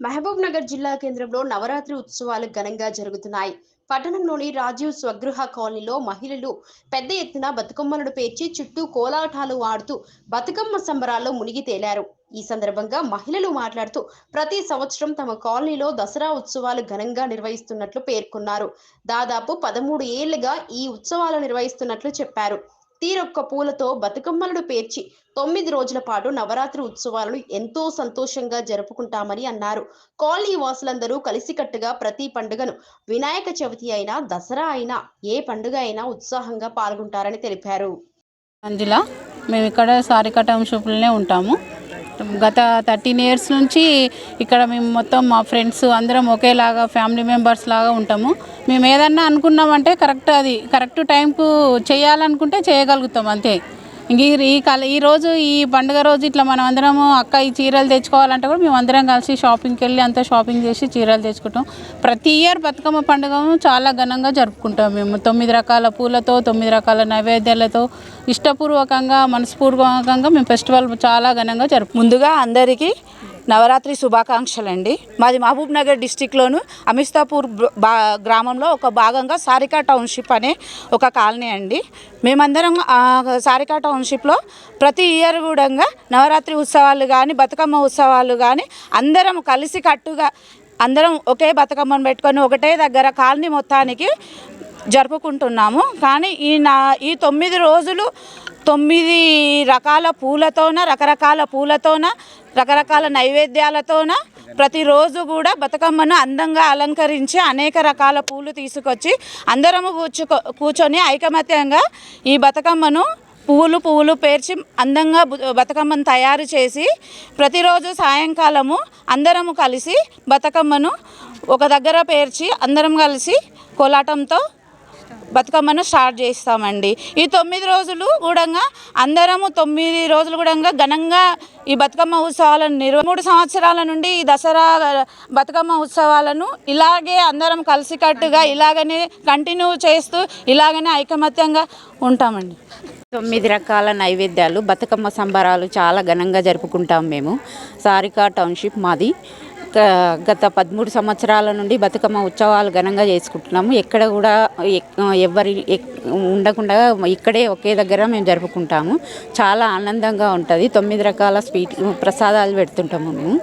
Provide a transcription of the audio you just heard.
మహబూబ్ నగర్ జిల్లా కేంద్రంలో నవరాత్రి ఉత్సవాలు ఘనంగా జరుగుతున్నాయి. పట్టణంలోని రాజీవ్ స్వగృహ కాలనీలో మహిళలు పెద్ద ఎత్తున బతుకమ్మలను పేర్చి చుట్టూ కోలాటాలు ఆడుతూ బతుకమ్మ సంబరాల్లో మునిగి తేలారు. ఈ సందర్భంగా మహిళలు మాట్లాడుతూ ప్రతి సంవత్సరం తమ కాలనీలో దసరా ఉత్సవాలు ఘనంగా నిర్వహిస్తున్నట్లు పేర్కొన్నారు. దాదాపు పదమూడు ఏళ్ళుగా ఈ ఉత్సవాలు నిర్వహిస్తున్నట్లు చెప్పారు. తీరొక్క పూలతో బతుకమ్మలను పేర్చి తొమ్మిది రోజుల పాటు నవరాత్రి ఉత్సవాలను ఎంతో సంతోషంగా జరుపుకుంటామని అన్నారు. కాలనీ వాసులందరూ కలిసికట్టుగా ప్రతి పండుగను వినాయక చవితి అయినా దసరా అయినా ఏ పండుగ అయినా ఉత్సాహంగా పాల్గొంటారని తెలిపారు. అందులో మేము ఇక్కడ సారికటం షూపులనే ఉంటాము. గత థర్టీన్ ఇయర్స్ నుంచి ఇక్కడ మేము మొత్తం మా ఫ్రెండ్స్ అందరం ఒకేలాగా ఫ్యామిలీ మెంబర్స్ లాగా ఉంటాము. మేము ఏదన్నా అనుకున్నామంటే కరెక్ట్ అది కరెక్ట్ టైంకు చేయాలనుకుంటే చేయగలుగుతాం అంతే. ఇంక ఈ- ఈ కల ఈ రోజు ఈ పండుగ రోజు ఇట్లా మనం అందరము అక్క ఈ చీరలు తెచ్చుకోవాలంటే కూడా మేము అందరం కలిసి షాపింగ్కి వెళ్ళి అంతా షాపింగ్ చేసి చీరలు తెచ్చుకుంటాం. ప్రతి ఇయర్ బతుకమ్మ పండుగను చాలా ఘనంగా జరుపుకుంటాం మేము. తొమ్మిది రకాల పూలతో తొమ్మిది రకాల నైవేద్యాలతో ఇష్టపూర్వకంగా మనస్పూర్వకంగా మేము ఫెస్టివల్ చాలా ఘనంగా జరుపు ముందుగా అందరికీ నవరాత్రి శుభాకాంక్షలు అండి మాది మహబూబ్ నగర్ డిస్టిక్లోను అమిస్తాపూర్ బా గ్రామంలో ఒక భాగంగా సారికా టౌన్షిప్ అనే ఒక కాలనీ అండి. మేమందరం సారికా టౌన్షిప్లో ప్రతి ఇయర్ కూడా నవరాత్రి ఉత్సవాలు కానీ బతుకమ్మ ఉత్సవాలు కానీ అందరం కలిసి కట్టుగా అందరం ఒకే బతుకమ్మను పెట్టుకొని ఒకటే దగ్గర కాలనీ మొత్తానికి జరుపుకుంటున్నాము. కానీ ఈ నా ఈ తొమ్మిది రోజులు తొమ్మిది రకాల పూలతోన రకరకాల పూలతోన రకరకాల నైవేద్యాలతోన ప్రతిరోజు కూడా బతుకమ్మను అందంగా అలంకరించి అనేక రకాల పూలు తీసుకొచ్చి అందరము కూర్చుకో కూర్చొని ఐకమత్యంగా ఈ బతుకమ్మను పువ్వులు పువ్వులు పేర్చి అందంగా బతుకమ్మను తయారు చేసి ప్రతిరోజు సాయంకాలము అందరము కలిసి బతుకమ్మను ఒక దగ్గర పేర్చి అందరం కలిసి కోలాటంతో బతుకమ్మను స్టార్ట్ చేస్తామండి. ఈ తొమ్మిది రోజులు కూడా అందరము తొమ్మిది రోజులు కూడా ఘనంగా ఈ బతుకమ్మ ఉత్సవాలను నిర్వ మూడు సంవత్సరాల నుండి ఈ దసరా బతుకమ్మ ఉత్సవాలను ఇలాగే అందరం కలిసికట్టుగా ఇలాగనే కంటిన్యూ చేస్తూ ఇలాగనే ఐకమత్యంగా ఉంటామండి. తొమ్మిది రకాల నైవేద్యాలు బతుకమ్మ సంబరాలు చాలా ఘనంగా జరుపుకుంటాం మేము. సారికా టౌన్షిప్ మాది. గత పదమూడు సంవత్సరాల నుండి బతుకమ్మ ఉత్సవాలు ఘనంగా చేసుకుంటున్నాము. ఎక్కడ కూడా ఎవరి ఎక్- ఉండకుండా ఇక్కడే ఒకే దగ్గర మేము జరుపుకుంటాము. చాలా ఆనందంగా ఉంటుంది. తొమ్మిది రకాల స్వీట్ ప్రసాదాలు పెడుతుంటాము మేము.